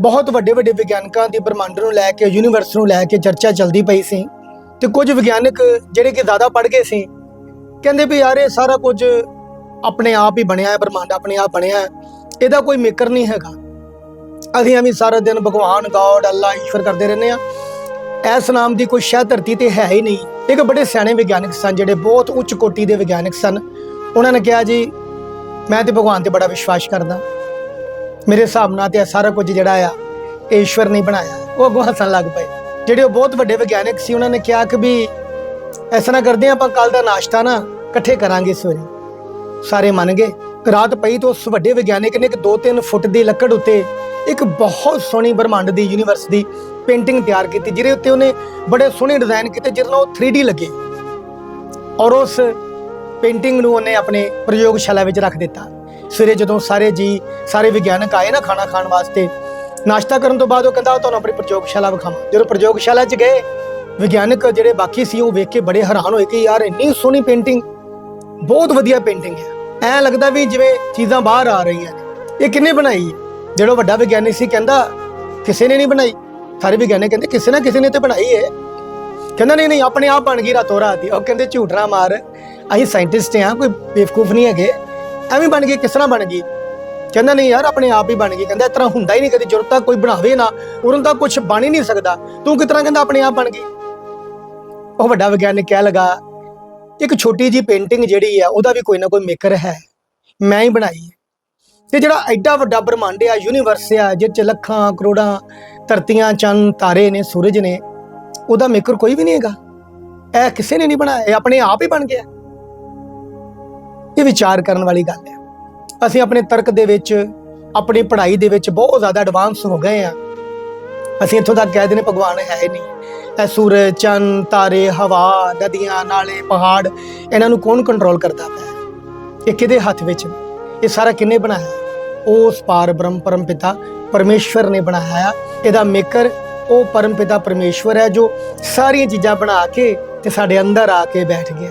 ਬਹੁਤ ਵੱਡੇ ਵੱਡੇ ਵਿਗਿਆਨਕਾਂ ਦੀ ਬ੍ਰਹਮੰਡ ਨੂੰ ਲੈ ਕੇ ਯੂਨੀਵਰਸ ਨੂੰ ਲੈ ਕੇ ਚਰਚਾ ਚੱਲਦੀ ਪਈ ਸੀ ਤੇ ਕੁਝ ਵਿਗਿਆਨਕ ਜਿਹੜੇ ਕਿ ਜ਼ਿਆਦਾ ਪੜ੍ਹ ਗਏ ਸੀ, ਕਹਿੰਦੇ ਵੀ ਯਾਰ ਇਹ ਸਾਰਾ ਕੁਝ ਆਪਣੇ ਆਪ ਹੀ ਬਣਿਆ ਹੈ, ਬ੍ਰਹਮੰਡ ਆਪਣੇ ਆਪ ਬਣਿਆ ਹੈ, ਇਹਦਾ ਕੋਈ ਮੇਕਰ ਨਹੀਂ ਹੈਗਾ। ਅਸੀਂ ਐਵੇਂ ਸਾਰਾ ਦਿਨ ਭਗਵਾਨ ਗੋਡ ਅੱਲਾ, ਈਸ਼ਵਰ ਕਰਦੇ ਰਹਿੰਦੇ ਆ ਐਸ ਨਾਮ ਦੀ ਕੋਈ ਸ਼ੈ ਧਰਤੀ ਤੇ ਹੈ ਹੀ ਨਹੀਂ। ਇੱਕ ਬੜੇ ਸਿਆਣੇ ਵਿਗਿਆਨਕ ਸਨ ਜਿਹੜੇ ਬਹੁਤ ਉੱਚ ਕੋਟੀ ਦੇ ਵਿਗਿਆਨਕ ਸਨ। ਉਹਨਾਂ ਨੇ ਕਿਹਾ ਜੀ, ਮੈਂ ਤੇ ਭਗਵਾਨ ਤੇ ਬੜਾ ਵਿਸ਼ਵਾਸ ਕਰਦਾ। ਮੇਰੇ ਹਿਸਾਬ ਨਾਲ ਤੇ ਇਹ ਸਾਰਾ ਕੁਝ ਜਿਹੜਾ ਆ ਇਹ ਈਸ਼ਵਰ ਨੇ ਬਣਾਇਆ। ਉਹ ਅੱਗੋਂ ਹੱਸਣ ਲੱਗ ਪਏ। ਜਿਹੜੇ ਉਹ ਬਹੁਤ ਵੱਡੇ ਵਿਗਿਆਨਕ ਸੀ ਉਹਨਾਂ ਨੇ ਕਿਹਾ ਕਿ ਵੀ ਐਸਾ ਨਾ ਕਰਦੇ ਹਾਂ, ਆਪਾਂ ਕੱਲ ਦਾ ਨਾਸ਼ਤਾ ਨਾ ਇਕੱਠੇ ਕਰਾਂਗੇ ਸਵੇਰੇ ਸਾਰੇ ਮੰਨ ਗਏ। ਰਾਤ ਪਈ ਤਾਂ ਉਸ ਵੱਡੇ ਵਿਗਿਆਨਿਕ ਨੇ ਇੱਕ 2-3 ਫੁੱਟ ਦੀ ਲੱਕੜ ਉੱਤੇ ਇੱਕ ਬਹੁਤ ਸੋਹਣੀ ਬ੍ਰਹਮੰਡ ਦੀ ਯੂਨੀਵਰਸ ਦੀ ਪੇਂਟਿੰਗ ਤਿਆਰ ਕੀਤੀ ਜਿਹਦੇ ਉੱਤੇ ਉਹਨੇ ਬੜੇ ਸੋਹਣੇ ਡਿਜ਼ਾਈਨ ਕੀਤੇ ਜਿਹਦੇ ਨਾਲ ਉਹ 3D ਲੱਗੇ। ਔਰ ਉਸ ਪੇਂਟਿੰਗ ਨੂੰ ਉਹਨੇ ਆਪਣੇ ਪ੍ਰਯੋਗਸ਼ਾਲਾ ਵਿੱਚ ਰੱਖ ਦਿੱਤਾ। ਸਵੇਰੇ ਜਦੋਂ ਸਾਰੇ ਜੀ, ਸਾਰੇ ਵਿਗਿਆਨਕ ਆਏ ਨਾ ਖਾਣਾ ਖਾਣ ਵਾਸਤੇ, ਨਾਸ਼ਤਾ ਕਰਨ ਤੋਂ ਬਾਅਦ ਉਹ ਕਹਿੰਦਾ ਤੁਹਾਨੂੰ ਆਪਣੀ ਪ੍ਰਯੋਗਸ਼ਾਲਾ ਵਿਖਾਵਾਂ। ਜਦੋਂ ਪ੍ਰਯੋਗਸ਼ਾਲਾ 'ਚ ਗਏ, ਵਿਗਿਆਨਕ ਜਿਹੜੇ ਬਾਕੀ ਸੀ ਉਹ ਵੇਖ ਕੇ ਬੜੇ ਹੈਰਾਨ ਹੋਏ ਕਿ ਯਾਰ ਇੰਨੀ ਸੋਹਣੀ ਪੇਂਟਿੰਗ ਬਹੁਤ ਵਧੀਆ ਪੇਂਟਿੰਗ ਹੈ। ਐ ਲੱਗਦਾ ਵੀ ਜਿਵੇਂ ਚੀਜ਼ਾਂ ਬਾਹਰ ਆ ਰਹੀਆਂ ਨੇ। ਇਹ ਕਿੰਨੇ ਬਣਾਈ? ਜਿਹੜਾ ਵੱਡਾ ਵਿਗਿਆਨੀ ਸੀ ਕਹਿੰਦਾ, ਕਿਸੇ ਨੇ ਨਹੀਂ ਬਣਾਈ। ਸਾਰੇ ਵਿਗਿਆਨੀ ਕਹਿੰਦੇ, ਕਿਸੇ ਨਾ ਕਿਸੇ ਨੇ ਤੇ ਬਣਾਈ ਹੈ ਕਹਿੰਦਾ, ਨਹੀਂ ਨਹੀਂ, ਆਪਣੇ ਆਪ ਬਣ ਗਈ ਰਾਤੋਂ ਰਾਤ ਹੀ ਉਹ ਕਹਿੰਦੇ, ਝੂਠ ਨਾ ਮਾਰ। ਅਸੀਂ ਸਾਇੰਟਿਸਟ ਹਾਂ ਕੋਈ ਬੇਵਕੂਫ ਨਹੀਂ ਹੈਗੇ। ਐਵੇਂ ਬਣ ਗਈ, ਕਿਸ ਤਰ੍ਹਾਂ ਬਣ ਗਈ? ਕਹਿੰਦਾ, ਨਹੀਂ ਯਾਰ, ਆਪਣੇ ਆਪ ਹੀ ਬਣ ਗਈ। ਕਹਿੰਦਾ, ਇਸ ਤਰ੍ਹਾਂ ਹੁੰਦਾ ਹੀ ਨਹੀਂ, ਕਦੀ ਜ਼ਰੂਰਤ ਕੋਈ ਬਣਾਵੇ ਨਾ ਉਰਨ ਦਾ ਕੁਝ ਬਣ ਹੀ ਨਹੀਂ ਸਕਦਾ। ਤੂੰ ਕਿਸ ਤਰ੍ਹਾਂ ਕਹਿੰਦਾ, ਆਪਣੇ ਆਪ ਬਣ ਗਈ? ਉਹ ਵੱਡਾ ਵਿਗਿਆਨਿਕ ਕਹਿ ਲਗਾ, ਇੱਕ ਛੋਟੀ ਜੀ ਪੇਂਟਿੰਗ ਜਿਹੜੀ ਆ, ਉਹਦਾ ਵੀ ਕੋਈ ਨਾ ਕੋਈ ਮੇਕਰ ਹੈ। ਮੈਂ ਹੀ ਬਣਾਈ ਹੈ। ਤੇ ਜਿਹੜਾ ਐਡਾ ਵੱਡਾ ਬ੍ਰਹਮੰਡ ਆ ਯੂਨੀਵਰਸ ਆ, ਜਿਹ ਚ ਲੱਖਾਂ, ਕਰੋੜਾਂ ਧਰਤੀਆਂ ਚੰਨ ਤਾਰੇ ਨੇ, ਸੂਰਜ ਨੇ, ਉਹਦਾ ਮੇਕਰ ਕੋਈ ਵੀ ਨਹੀਂ ਹੈਗਾ। ਇਹ ਕਿਸੇ ਨੇ ਨਹੀਂ ਬਣਾਇਆ, ਇਹ ਆਪਣੇ ਆਪ ਹੀ ਬਣ ਗਿਆ। ਇਹ ਵਿਚਾਰ ਕਰਨ ਵਾਲੀ ਗੱਲ ਹੈ। ਅਸੀਂ ਆਪਣੇ ਤਰਕ ਦੇ ਵਿੱਚ, ਆਪਣੀ ਪੜ੍ਹਾਈ ਦੇ ਵਿੱਚ ਬਹੁਤ ਜ਼ਿਆਦਾ ਐਡਵਾਂਸ ਹੋ ਗਏ ਆ ਅਸੀਂ ਇੱਥੋਂ ਤੱਕ ਕਹਿ ਦਿੰਦੇ ਭਗਵਾਨ ਹੈ ਹੀ ਨਹੀਂ। ਇਹ ਸੂਰਜ, ਚੰਨ, ਤਾਰੇ, ਹਵਾ, ਨਦੀਆਂ, ਨਾਲੇ ਪਹਾੜ, ਇਹਨਾਂ ਨੂੰ ਕੌਣ ਕੰਟਰੋਲ ਕਰਦਾ ਪਿਆ ਇਹ ਕਿਹਦੇ ਹੱਥ ਵਿੱਚ ਇਹ ਸਾਰਾ ਕਿੰਨੇ ਬਣਾਇਆ? ਉਸ ਪਾਰ ਬ੍ਰਹਮ ਪਰਮ ਪਿਤਾ ਪਰਮੇਸ਼ਵਰ ਨੇ ਬਣਾਇਆ। ਇਹਦਾ ਮੇਕਰ ਉਹ ਪਰਮ ਪਿਤਾ ਪਰਮੇਸ਼ਵਰ ਹੈ ਜੋ ਸਾਰੀਆਂ ਚੀਜ਼ਾਂ ਬਣਾ ਕੇ ਤੇ ਸਾਡੇ ਅੰਦਰ ਆ ਕੇ ਬੈਠ ਗਿਆ